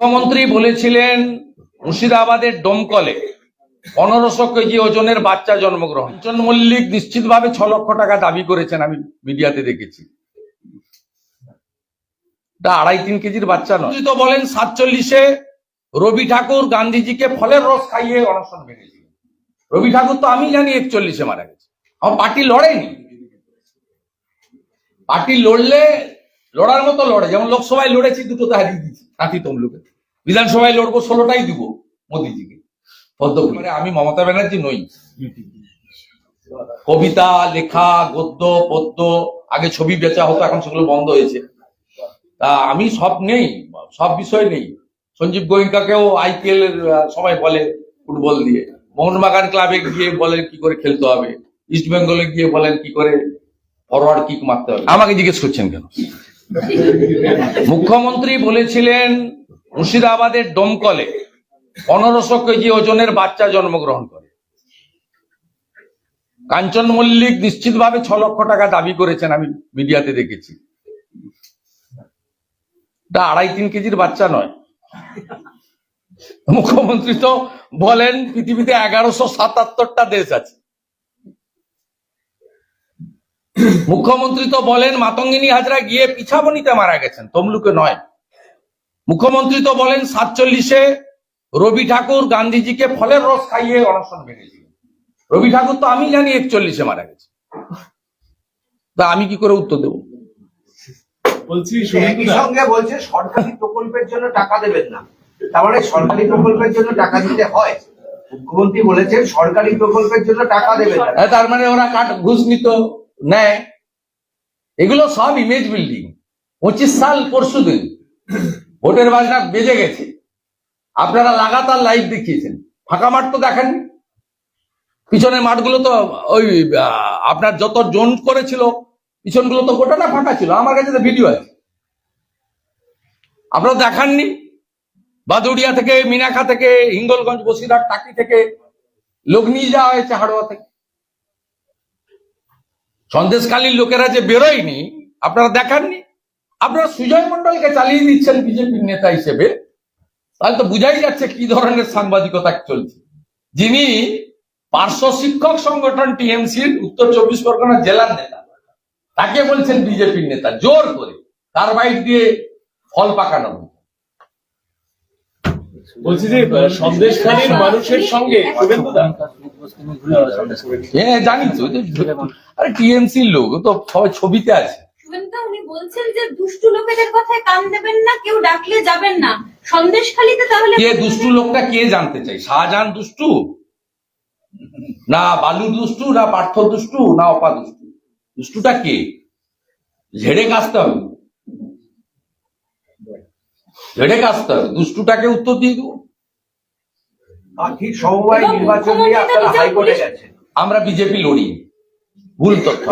মুখ্যমন্ত্রী বলেছিলেন, মুর্শিদাবাদের ডোমকলে পনেরোশো কেজি ওজনের বাচ্চা জন্মগ্রহণ। কাঞ্চন মল্লিক নিশ্চিতভাবে ছ লক্ষ টাকা দাবি করেছেন, আমি মিডিয়াতে দেখেছি। আড়াই তিন কেজির বাচ্চা নয়। তো বলেন, সাতচল্লিশে রবি ঠাকুর গান্ধীজিকে ফলের রস খাইয়ে অনশন ভেঙেছিলেন রবি ঠাকুর তো আমি জানি একচল্লিশে মারা গেছে। আমার পার্টি লড়েনি। পার্টি লড়লে, লড়ার মতো লড়ে, যেমন লোকসভায় লড়েছি দুটোতে হারিয়ে দিয়েছি নাতি তমলুকে। বিধানসভায় লড়বো ষোলোটাই দিব মোদিজিকে। ফুলে আমি মমতা ব্যানার্জি নই। কবিতা লেখা গদ্য পদ্য আগে ছবি বেচা হতো এখন সেগুলো বন্ধ হয়েছে। তা আমি সব নেই সব বিষয় নেই। সঞ্জীব গোয়েঙ্কাকেও আইপিএল এর সময় বলে ফুটবল দিয়ে। মোহনবাগান ক্লাবে গিয়ে বলেন কি করে খেলতে হবে। ইস্ট বেঙ্গলে গিয়ে বলেন কি করে ফরওয়ার্ড কিক মারতে হবে। আমাকে জিজ্ঞেস করছেন কেন? মুখ্যমন্ত্রী বলেছিলেন মুর্শিদাবাদের ডোমকলে পনেরোশো কেজি ওজনের বাচ্চা জন্মগ্রহণ করে। কাঞ্চন মল্লিক নিশ্চিতভাবে ছ লক্ষ টাকা দাবি করেছেন, আমি মিডিয়াতে দেখেছি। তা আড়াই তিন কেজির বাচ্চা নয়। মুখ্যমন্ত্রী তো বলেন, পৃথিবীতে এগারোশো সাতাত্তরটা দেশ আছে। মুখ্যমন্ত্রী তো বলেন, মাতঙ্গিনী হাজরা গিয়ে পিছাবনিতে মারা গেছেন, তমলুকে নয়। মুখ্যমন্ত্রী তো বলেন সাতচল্লিশে রবি ঠাকুর গান্ধীজিকে ফলের রস খাইয়ে অনশন ভেঙেছিলেন রবি ঠাকুর তো আমি জানি একচল্লিশে মারা গেছে। তা আমি কি করে উত্তর দেবো? বলছি সঙ্গে বলছে সরকারি প্রকল্পের জন্য টাকা দেবেন না। তার মানে সরকারি প্রকল্পের জন্য টাকা দিতে হয়। মুখ্যমন্ত্রী বলেছেন সরকারি প্রকল্পের জন্য টাকা দেবেন না। হ্যাঁ, তার মানে ওরা কাট ঘুষ নিত নেয়। এগুলো সব ইমেজ বিল্ডিং পঁচিশ সাল পরশু দিন ভোটের বাজনা বেজে গেছে। আপনারা লাগাতার লাইভ দেখিয়েছেন। ফাঁকা মাঠ তো দেখেননি। পিছনের মাঠগুলো তো ওই আপনার যত জোন করেছিল, পিছনগুলো তো গোটাটা ফাঁকা ছিল? আমার কাছে তো ভিডিও আছে। আপনারা দেখাননি? বাদুড়িয়া থেকে মিনাখা থেকে, হিঙ্গলগঞ্জ, বসিরহাট, টাকি থেকে লোক নিয়ে যাওয়া হয়েছে হাড়োয়া থেকে। সন্দেশকালীন লোকেরা যে বেরোয়নি, আপনারা দেখাননি? আপনারা সুজয় মন্ডলকে চালিয়ে দিচ্ছেন বিজেপির নেতা হিসেবে তাহলে তো বুঝাই যাচ্ছে কি ধরনের সাংবাদিকতা চলছে। যিনি পার্শ্ব শিক্ষক সংগঠন টিএমসির উত্তর চব্বিশ পরগনা জেলার নেতা তাকে বলছেন বিজেপির নেতা জোর করে তার বাইক দিয়ে ফল পাকানো বলছি যে আহ, সন্দেশখালীর মানুষের সঙ্গে হ্যাঁ জানি তো আরে টিএমসির লোক ও তো সবাই ছবিতে আছে। শুভেন্দু উনি বলছেন যে দুষ্টু লোকেদের কথায় কান দেবেন না কেউ ডাকলে যাবেন না। সন্দেশখালিতে তাহলে কে দুষ্টু লোকটা কে জানতে চাই? শাহজাহান দুষ্টু? না বালু দুষ্টু না পার্থ দুষ্টু না অপা দুষ্টু। দুষ্টুটা কে? ঝেড়ে হবে। ঝেড়ে হবে। দুষ্টুটাকে উত্তর দিয়ে দেবো। ঠিক সমবায় নির্বাচন নিয়ে আপনারা হাইকোর্টে গেছেন। আমরা বিজেপি লড়ি। ভুল তথ্য।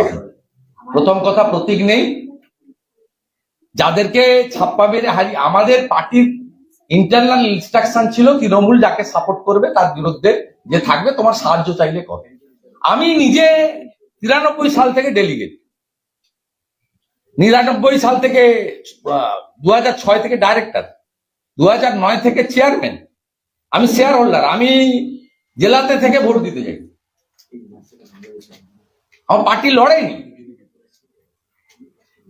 প্রথম কথা প্রতীক নেই। যাদেরকে ছাপ্পা মেরে হারি, আমাদের পার্টির ইন্টারনাল ইনস্ট্রাকশন ছিল তৃণমূল যাকে সাপোর্ট করবে তার বিরুদ্ধে যে থাকবে, তোমার সাহায্য চাইলে কবে আমি নিজে তিরানব্বই সাল থেকে ডেলিগেট নিরানব্বই সাল থেকে দু ছয় থেকে ডাইরেক্টর দু নয় থেকে চেয়ারম্যান আমি শেয়ার হোল্ডার আমি জেলাতে থেকে ভোট দিতে যাই। আমার পার্টি লড়েনি।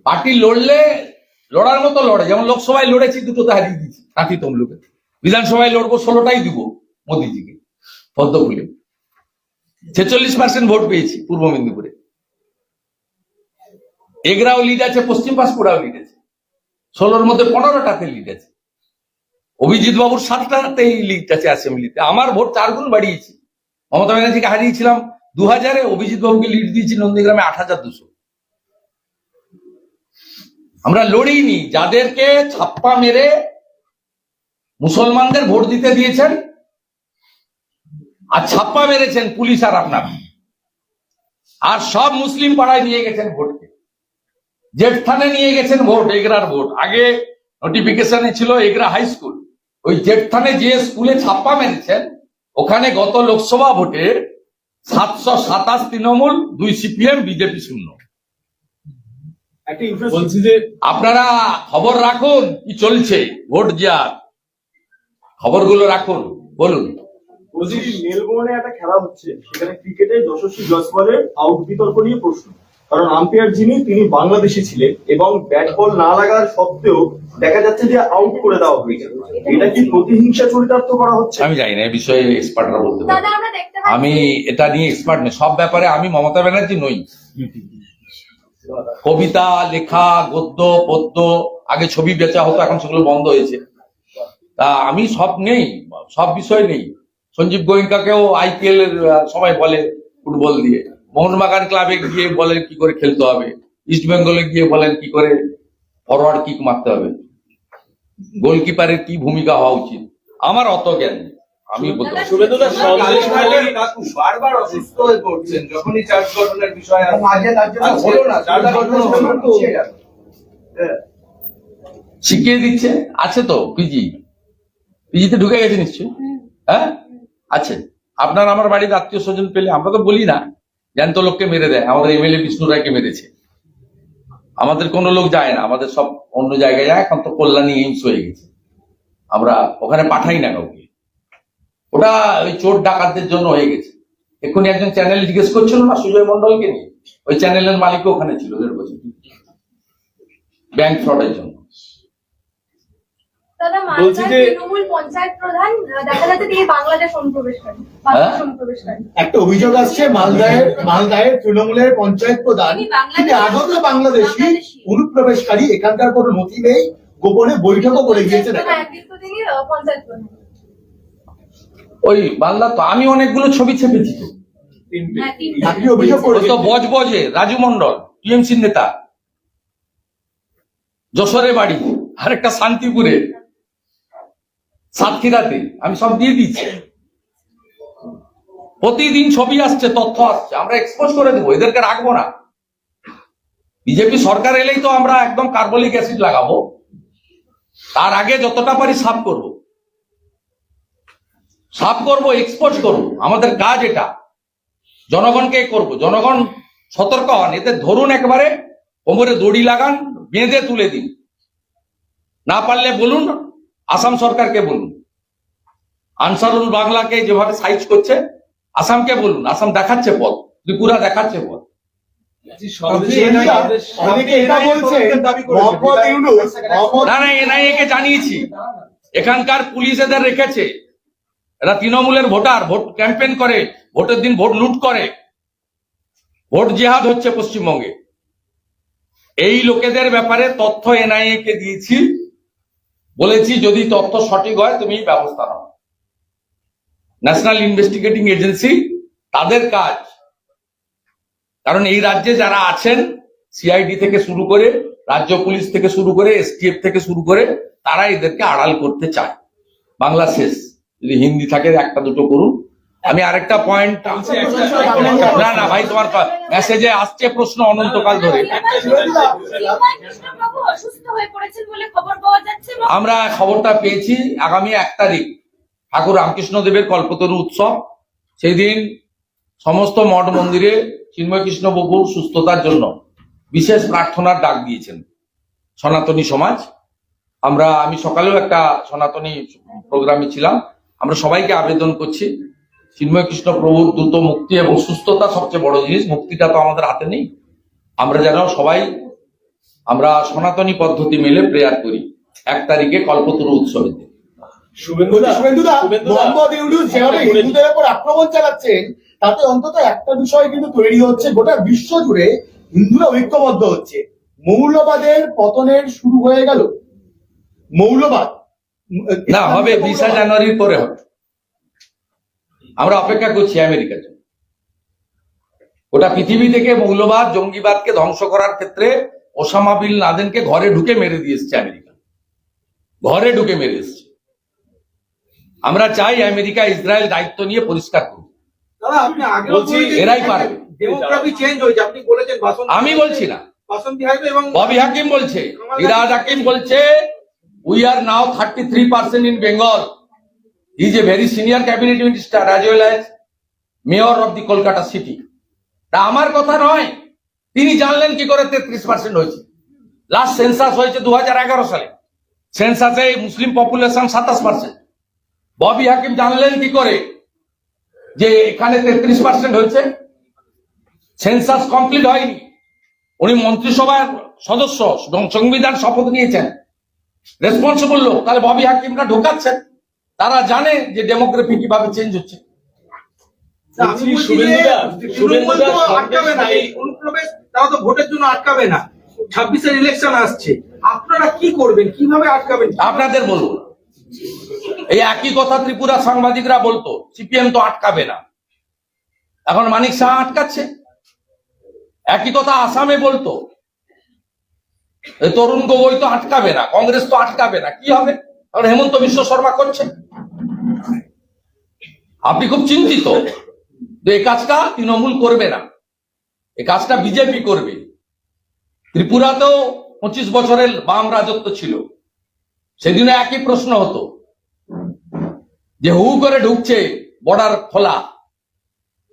পার্টি লড়লে, লড়ার মতো লড়ে। যেমন লোকসভায় লড়েছি দুটোতে হারিয়ে দিয়েছি। নাতি তমলুকে বিধানসভায় লড়বো, ষোলোটাই দিব মোদিজিকে, পদ্ম ছেচল্লিশ পার্সেন্ট ভোট পেয়েছি পূর্ব মেদিনীপুরে। এগরাও লিড আছে, পশ্চিম পাঁশকুড়াও লিড আছে। ষোলোর মধ্যে পনেরোটাতে লিড আছে। অভিজিৎ বাবুর সাতটাতেই লিড আছে অ্যাসেম্বলিতে আমার ভোট চার গুণ বাড়িয়েছি। মমতা ব্যানার্জিকে হারিয়েছিলাম দু হাজারে অভিজিৎ বাবুকে লিড দিয়েছি নন্দীগ্রামে আট হাজার দুশো। আমরা লড়িনি, যাদেরকে ছাপ্পা মেরে মুসলমানদের ভোট দিতে দিয়েছেন আর ছাপ্পা মেরেছেন পুলিশ আর আপনারা। আর সব মুসলিম পাড়ায় নিয়ে গেছেন ভোটকে। জেঠথানে নিয়ে গেছেন ভোট, এগরার ভোট। আগে নোটিফিকেশনে ছিল এগরা হাই স্কুল ওই জেঠথানে যে স্কুলে ছাপ্পা মেরেছেন, ওখানে গত লোকসভা ভোটে সাতশো সাতাশ তৃণমূল, দুই সিপিএম, বিজেপি শূন্য। বলছি যে আপনারা খবর রাখুন কি চলছে? ভোট যার খবরগুলো রাখুন বলুন। বলছি মেলবোর্নে একটা খেলা হচ্ছে। সেখানে ক্রিকেটে যশস্বী জয়সওয়ালের আউট বিতর্ক নিয়ে প্রশ্ন। কারণ আম্পায়ার যিনি তিনি বাংলাদেশি ছিলেন এবং ব্যাট বল না লাগার সত্ত্বেও দেখা যাচ্ছে যে আউট করে দেওয়া হয়েছে। এটা কি প্রতিহিংসা চরিতার্থ করা হচ্ছে? আমি জানি না এই বিষয়ে এক্সপার্টরা বলতে পারবে দাদা আমরা দেখতে পাচ্ছি। আমি এটা নিয়ে এক্সপার্ট নই। সব ব্যাপারে আমি মমতা ব্যানার্জি নই। কবিতা, লেখা, গদ্য, পদ্য, আগে ছবি বেচা হতো, এখন সেগুলো বন্ধ হয়েছে। তা আমি সব নেই, সব বিষয় নেই। সঞ্জীব গোয়েঙ্কাকেও আইপিএল এর সময় বলে ফুটবল দিয়ে। মোহনবাগান ক্লাবে গিয়ে বলেন কি করে খেলতে হবে। ইস্ট বেঙ্গলে গিয়ে বলেন কি করে ফরওয়ার্ড কিক মারতে হবে। গোলকিপারের কি ভূমিকা হওয়া উচিত? আমার অত জ্ঞান নেই। আমি বারবার অসুস্থ হয়ে পড়ছেন যখনই চার্জ গঠনের বিষয় আসে। আজকে তার জন্য আচ্ছা, না চার্জ চার্জ গঠন গঠন তো পিছিয়ে গেল। হ্যাঁ। শিখিয়ে দিচ্ছে আছে তো পিজি পিজিতে ঢুকে গেছে নিশ্চয়ই হ্যাঁ আছে আপনার আমার বাড়ির আত্মীয় স্বজন পেলে আমরা তো বলি না জ্যান্ত লোককে মেরে দেয় আমাদের এমএলএ বিষ্ণু রায়কে মেরেছে আমাদের কোনো লোক যায় না আমাদের সব অন্য জায়গায় যায় এখন তো কল্যাণী এইমস হয়ে গেছে আমরা ওখানে পাঠাই না কাউকে ওটা ওই চোর ডাকাতদের জন্য হয়ে গেছে এক্ষুনি একজন চ্যানেল জিজ্ঞেস করছিল না সুজয় মন্ডলকে নিয়ে ওই চ্যানেলের মালিক ওখানে ছিল দেড় বছর ব্যাংক ফ্রডের জন্য বলছি যে- অনুপ্রবেশকারী? বাংলাদেশ অনুপ্রবেশকারী একটা অভিযোগ আসছে মালদায়ের মালদায়ের তৃণমূলের পঞ্চায়েত প্রধান তিনি বাংলাদেশি। তিনি আগত বাংলাদেশি বাংলাদেশি। অনুপ্রবেশকারী এখানকার কোনো নথি নেই গোপনে বৈঠকও করে। হ্যাঁ তিনি পঞ্চায়েত প্রধান ওই বাংলা তো আমি অনেকগুলো ছবি ছেপেছি তো। হ্যাঁ তিনি আপনি অভিযোগ করেছেন। বজ বজে রাজু মন্ডল টিএমসির নেতা। যশোরে বাড়ি আরেকটা শান্তিপুরে। সাতক্ষীরাতে আমি সব দিয়ে দিচ্ছি। প্রতিদিন ছবি আসছে তথ্য আসছে আমরা এক্সপোজ করে দেবো এদেরকে রাখব না। বিজেপি সরকার এলেই তো আমরা একদম কার্বলিক অ্যাসিড লাগাবো। তার আগে যতটা পারি সাফ করব। সাফ করব এক্সপোজ করব। আমাদের কাজ এটা। জনগণকে করব। জনগণ সতর্ক হন। এতে ধরুন একবারে কোমরে দড়ি লাগান বেঁধে তুলে দিন। না পারলে বলুন আসাম সরকারকে বলুন। আনসারুল বাংলাকে যেভাবে সাইজ করছে আসামকে বলুন। আসাম দেখাচ্ছে পথ। ত্রিপুরা দেখাচ্ছে পথ। মোহাম্মদ না না এনআইএ কে জানিয়েছি। এখানকার পুলিশ এদের রেখেছে। এরা তৃণমূলের ভোটার, ভোট ক্যাম্পেন করে, ভোটের দিন ভোট লুট করে। ভোট জেহাদ হচ্ছে পশ্চিমবঙ্গে। এই লোকেদের ব্যাপারে তথ্য এনআইএ কে দিয়েছি, বলেছি যদি তথ্য সঠিক হয়, তুমি ব্যবস্থা নাও। ন্যাশনাল ইনভেস্টিগেটিং এজেন্সি, তাদের কাজ। কারণ এই রাজ্যে যারা আছেন, সিআইডি থেকে শুরু করে, রাজ্য পুলিশ থেকে শুরু করে, এসটিএফ থেকে শুরু করে, তারা এদেরকে আড়াল করতে চায়। বাংলা শেষ যদি হিন্দি থাকে, একটা দুটো করুন। আমি আরেকটা পয়েন্ট না না, ভাই, তোমার মেসেজে আসছে প্রশ্ন অনন্তকাল ধরে। আমরা খবরটা পেয়েছি আগামী এক তারিখ। ঠাকুর রামকৃষ্ণ দেবের কল্পতরু উৎসব। সেই দিন সমস্ত মঠ মন্দিরে চিন্ময় কৃষ্ণ বাবুর সুস্থতার জন্য বিশেষ প্রার্থনার ডাক দিয়েছেন সনাতনী সমাজ। আমরা আমি সকালেও একটা সনাতনী প্রোগ্রামে ছিলাম। আমরা সবাইকে আবেদন করছি। চিন্ময় কৃষ্ণ প্রভুর দ্রুত মুক্তি এবং সুস্থতা সবচেয়ে বড় জিনিস। মুক্তিটা তো আমাদের হাতে নেই। আমরা যেন সবাই আমরা সনাতনী পদ্ধতি মেলে প্রেয়ার করি। এক তারিখে কল্পতরু উৎসবে যেভাবে বলেছি। হিন্দুদের উপর আক্রমণ চালাচ্ছেন তাতে অন্তত একটা বিষয় কিন্তু তৈরি হচ্ছে গোটা বিশ্ব জুড়ে হিন্দুরা ঐক্যবদ্ধ হচ্ছে। মৌলবাদের পতনের শুরু হয়ে গেল। মৌলবাদ। না হবে বিশা জানুয়ারির পরে হবে। আমরা অপেক্ষা করছি আমেরিকার জন্য। গোটা পৃথিবী থেকে মৌলবাদ জঙ্গিবাদকে ধ্বংস করার ক্ষেত্রে ওসামা বিন লাদেনকে ঘরে ঢুকে মেরে দিয়ে এসছে আমেরিকা। ঘরে ঢুকে মেরে এসছে। আমরা চাই আমেরিকা ইসরায়েল দায়িত্ব নিয়ে পরিষ্কার করুক। এরাই পারবে। বাসন্তী আমি বলছি না। এবং ববি হাকিম বলছে ইরাজ হাকিম বলছে we are now thirty three percent in Bengal is a very senior cabinet minister well as mayor of the Kolkata city তা আমার কথা নয়, তিনি জানলেন কি করে তেত্রিশ পার্সেন্ট হয়েছে। লাস্ট সেন্সাস হয়েছে দু হাজার এগারো সালে। সেন্সাসে মুসলিম পপুলেশন সাতাশ পার্সেন্ট ববি হাকিম জানলেন কি করে যে এখানে তেত্রিশ পার্সেন্ট হয়েছে? সেন্সাস কমপ্লিট হয়নি। উনি মন্ত্রিসভার সদস্য সংবিধান শপথ নিয়েছেন। রেসপন্সিবল লোক তাহলে ববি হাকিমরা ঢোকাচ্ছেন। তারা জানে যে ডেমোগ্রাফি কীভাবে চেঞ্জ হচ্ছে। তারা তো ভোটের জন্য আটকাবে না। ছাব্বিশের ইলেকশন আসছে। আপনারা কি করবেন? কীভাবে আটকাবেন? আপনাদের বলব এই একই কথা ত্রিপুরা সাংবাদিকরা বলতো সিপিএম তো আটকাবে না। এখন মানিক শাহ আটকাচ্ছে। একই কথা আসামে বলতো তরুণ গগৈ তো আটকাবে না, কংগ্রেস তো আটকাবে না, কি হবে? কারণ হেমন্ত বিশ্ব শর্মা করছে। আপনি খুব চিন্তিত যে এই কাজটা তৃণমূল করবে না। এই কাজটা বিজেপি করবে। ত্রিপুরাতেও পঁচিশ বছরের বাম রাজত্ব ছিল। সেদিনে একই প্রশ্ন হতো, যে হু করে ঢুকছে বর্ডার খোলা।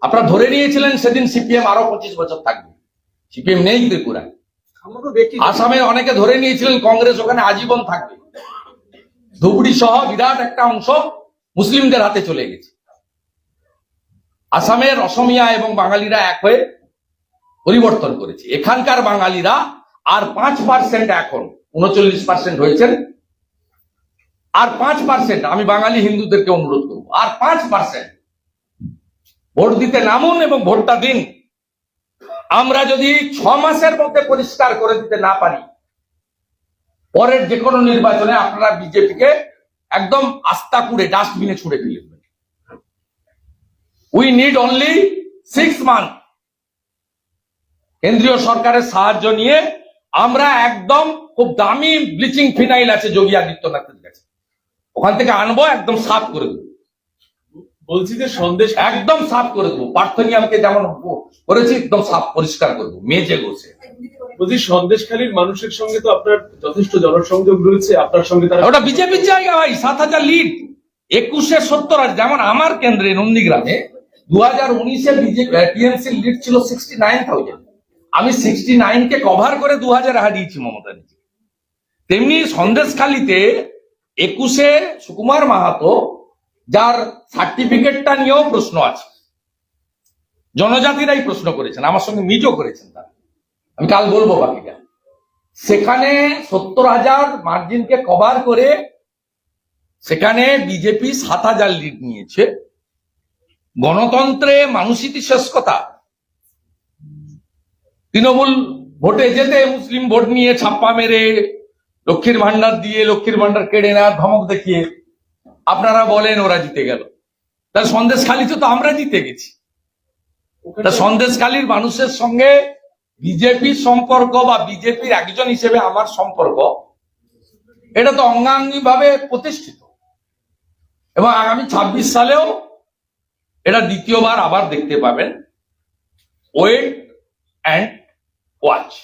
আপনারা ধরে নিয়েছিলেন সেদিন সিপিএম আরও পঁচিশ বছর থাকবে। সিপিএম নেই ত্রিপুরায়। আসামে অনেকে ধরে নিয়েছিলেন, কংগ্রেস ওখানে আজীবন থাকবে। ধুবড়ি সহ বিরাট একটা অংশ মুসলিমদের হাতে চলে গেছে। আসামের অসমিয়া এবং বাঙালিরা এক হয়ে পরিবর্তন করেছে। এখানকার বাঙালিরা আর পাঁচ পার্সেন্ট এখন, উনচল্লিশ পার্সেন্ট হয়েছেন। আর পাঁচ পার্সেন্ট, আমি বাঙালি হিন্দুদেরকে অনুরোধ করব, আর পাঁচ পার্সেন্ট ভোট দিতে নামুন এবং ভোটটা দিন। আমরা যদি ছ মাসের মধ্যে পরিষ্কার করে দিতে না পারি, পরের যে কোনো নির্বাচনে আপনারা বিজেপিকে একদম আস্থা কুড়ে ডাস্টবিনে ছুড়ে ফেলে we need only six month কেন্দ্রীয় সরকারের সাহায্য নিয়ে আমরা একদম খুব দামি ব্লিচিং ফিনাইল আছে যোগী আদিত্যনাথের কাছে। ওখান থেকে আনব, একদম সাফ করে দেবো। বলছি যে সন্দেশ একদম সাফ করে দেবো। পার্থনিয়ামকে যেমন করেছি একদম সাফ পরিষ্কার করে দেবো। মেজে বসে বলছি সন্দেশখালীর মানুষের সঙ্গে তো আপনার যথেষ্ট জনসংযোগ রয়েছে আপনার সঙ্গে তারা ওটা বিজেপির জায়গা ভাই সাত হাজার লিড একুশে সত্তর হাজার যেমন আমার কেন্দ্রে নন্দীগ্রামে দু হাজার উনিশে বিজেপি টিএমসি লিড ছিল সিক্সটি নাইন থাউজেন্ড আমি সিক্সটি নাইন কে কভার করে দু হাজার হারিয়েছি মমতা তেমনি সন্দেশখালিতে একুশে সুকুমার মাহাতো যার সার্টিফিকেটটা নিয়েও প্রশ্ন আছে। জনজাতিরাই প্রশ্ন করেছেন, আমার সঙ্গে মিটও করেছেন তারা। আমি কাল বলব বাকিটা। সেখানে সত্তর হাজার মার্জিনকে কভার করে সেখানে বিজেপি সাত হাজার লিড নিয়েছে। গণতন্ত্রে মানুষই শেষ কথা। তৃণমূল ভোটে যেতে মুসলিম ভোট নিয়ে ছাপ্পা মেরে লক্ষ্মীর ভান্ডার দিয়ে লক্ষ্মীর ভান্ডার কেড়ে নেওয়ার ধমক দেখিয়ে আপনারা বলেন ওরা জিতে গেল। তাহলে সন্দেশখালিতে তো আমরা জিতে গেছি। তা সন্দেশখালীর মানুষের সঙ্গে বিজেপির সম্পর্ক বা বিজেপির একজন হিসেবে আমার সম্পর্ক এটা তো অঙ্গাঙ্গি ভাবে প্রতিষ্ঠিত। এবং আগামী ছাব্বিশ সালেও এটা দ্বিতীয়বার আবার দেখতে পাবেন। Wait and watch